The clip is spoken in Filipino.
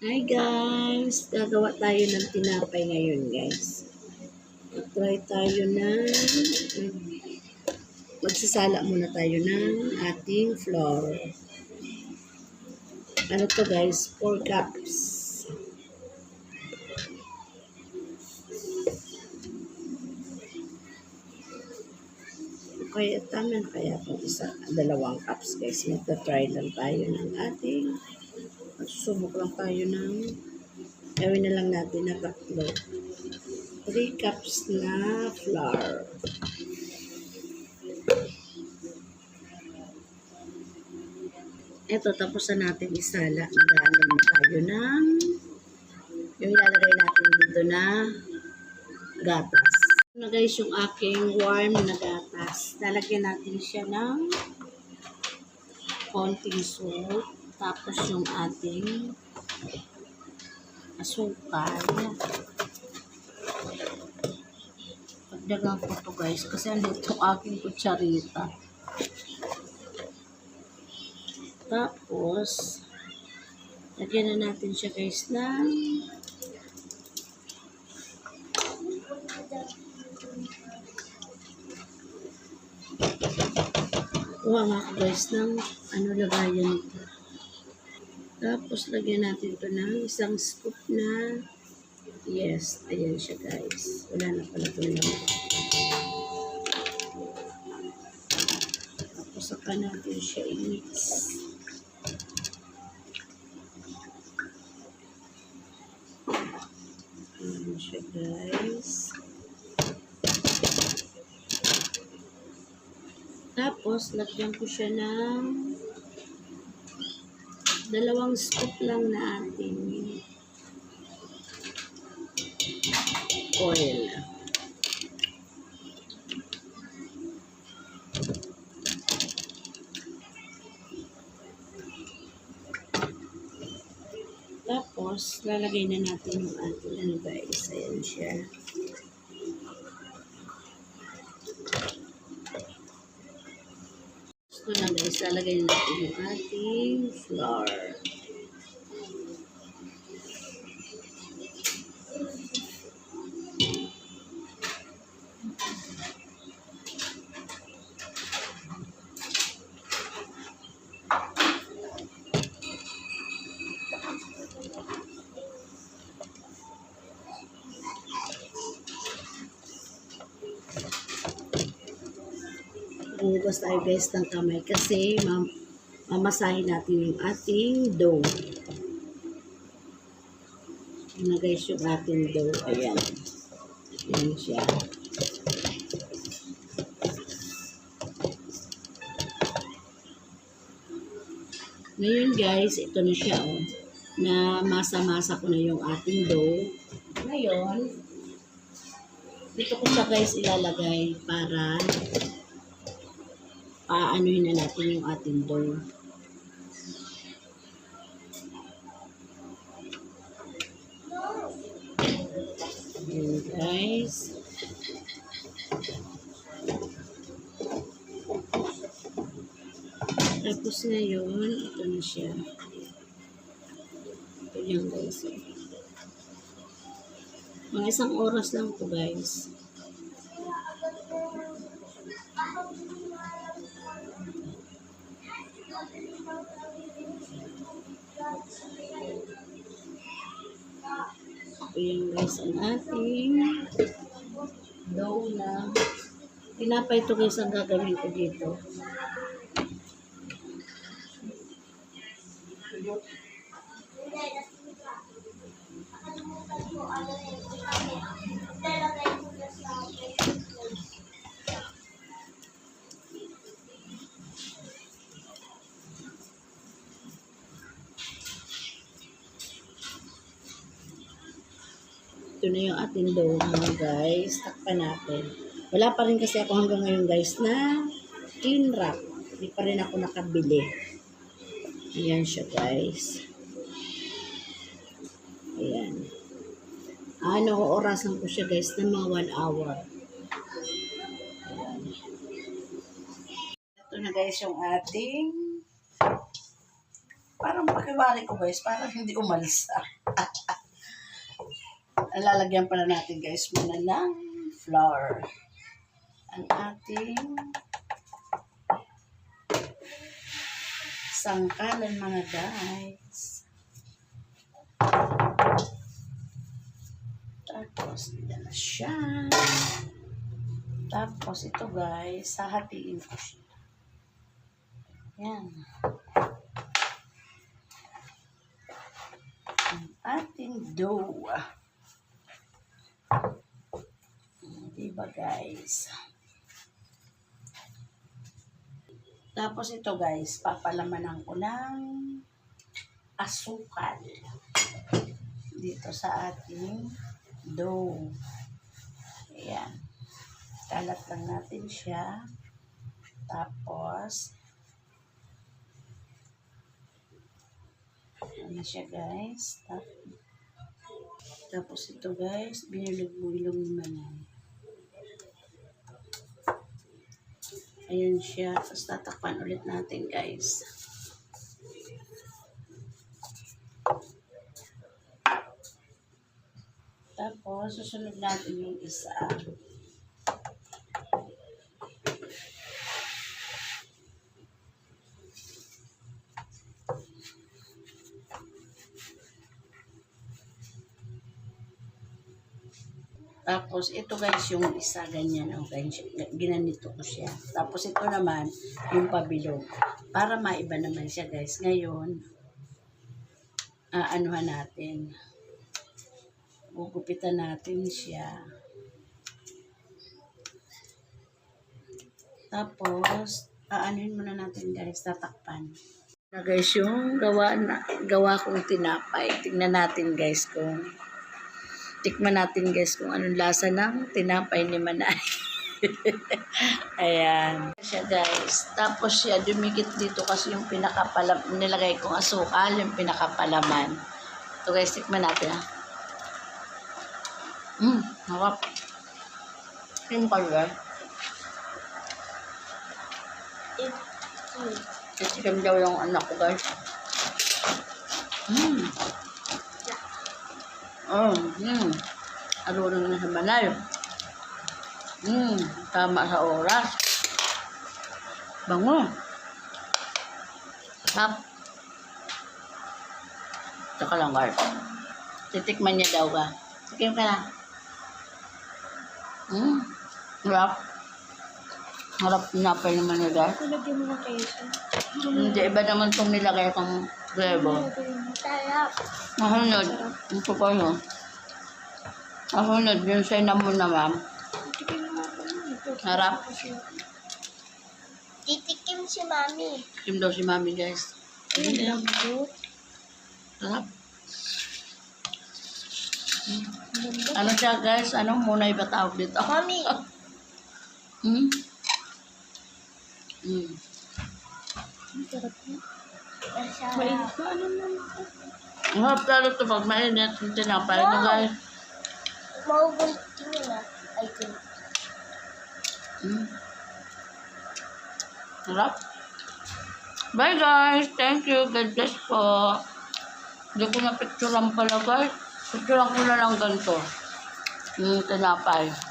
Hi guys! Gagawa tayo ng tinapay ngayon guys. Try tayo ng magsasala muna tayo ng ating flour. Ano to guys? 4 cups. Kaya tama na kaya itong isa, dalawang cups guys. Magta-try lang tayo ng ating Susubok lang tayo ng gawin na lang natin na tatlo. 3 cups na flour. Ito, tapos na natin isala. Maglalagay na tayo ng yung ilalagay natin dito na gatas. Na guys yung aking warm na gatas. Lalagyan natin siya ng konting salt. Tapos yung ating asukal. Pagdagan ko to guys kasi andito aking kutsarita. Tapos, lagyan na natin siya guys ng Kuha nga guys ng ano lagayan nito. Tapos, lagyan natin ito ng isang scoop na yes, ayan siya guys. Wala na pala ito lang. Tapos, saka natin siya i-mix. Ayan siya guys. Tapos, lagyan ko siya ng dalawang scoop lang na ating oil. Tapos, lalagay na natin yung ating ano guys. Ayan siya. Gusto na guys, lalagay na natin yung ating flour. Hugas tayo guys ng kamay kasi mam mamasahin natin yung ating dough. Yun na guys yung ating dough. Ayan. Ayan siya. Ngayon guys, ito na siya oh. Na masa-masa ko na yung ating dough. Ngayon, dito ko siya guys ilalagay para paanuhin na natin yung ating dough. Ayan guys. Tapos ngayon, ito na siya. Ito yan guys. Mga isang oras lang to guys. Yung guys ang ating na tinapay ito guys ang gagawin ko dito. Ito na yung ating dough mga guys. Takpan natin. Wala pa rin kasi ako hanggang ngayon guys na clean wrap. Hindi pa rin ako nakabili. Ayan siya guys. Ayan. Ano, orasan ko siya guys na mga 1 hour. Ayan. Ito na guys yung ating Parang pakiwari ko guys, parang hindi umalis. Lalagyan pala natin guys muna ng flour. Ang ating sangkalan mga guys. Tapos, yan na siya. Tapos, ito guys, hahatiin ko siya. Yan. Ang ating dough. Diba guys? Tapos ito guys, papalamanan ko ng asukal dito sa ating dough. Ayan. Kalat lang natin siya. Tapos, ano siya guys. Tapos, ito guys, binilog-bilog naman yan. Ayan siya. Tapos tatakpan ulit natin guys. Tapos susunod natin yung isa. Tapos, ito guys, yung isa ganyan. Oh, ginanito ko siya. Tapos, ito naman, yung pabilog. Para maiba naman siya, guys. Ngayon, aanuhan natin. Gugupitan natin siya. Tapos, aanuhin muna natin, guys. Tatakpan. Na guys, yung gawa, na, gawa kong tinapay. Tingnan natin, guys, kung Tikman natin guys kung anong lasa ng tinapay ni Manay. Ayan. Siya guys. Tapos siya dumikit dito kasi yung pinakapalam, nilagay kong asukal, yung pinakapalaman. Ito guys, tikman natin ha. Mmm, harap. Yung kalwa. Titikim daw yung anak ko guys. Mmm. Oh, hmm. Arunong na sa banal. Hmm, tama sa oras. Bango. Hap. Tsaka lang, guard. Titikman niya daw ka. Tikim ka na. Hmm. Harap. Harap na naman niya, guys. Lagyan mo na kayo siya. Hindi, iba naman itong nilagay kong. Sarap. Mahunod. Ito pa yun. Mahunod. Yung cinnamon na, ma'am. Titikim nun. Ito. Harap. Titikim si Mami. Kim daw si mami, guys. Hindi lang. Lambot. Ano siya, guys? Ano muna iba tawag dito? Mami. Hmm? Hmm. Sarap. Mainit ba? Ano naman ito? Harap lalo ito pag mainit. Yung tinapay na, guys. Maugunti niya na. Ay, ko. Hmm. Sarap. Bye, guys. Thank you. God bless po. Hindi ko na picturean pala, guys. Picturean ko na lang ganito. Yung tinapay.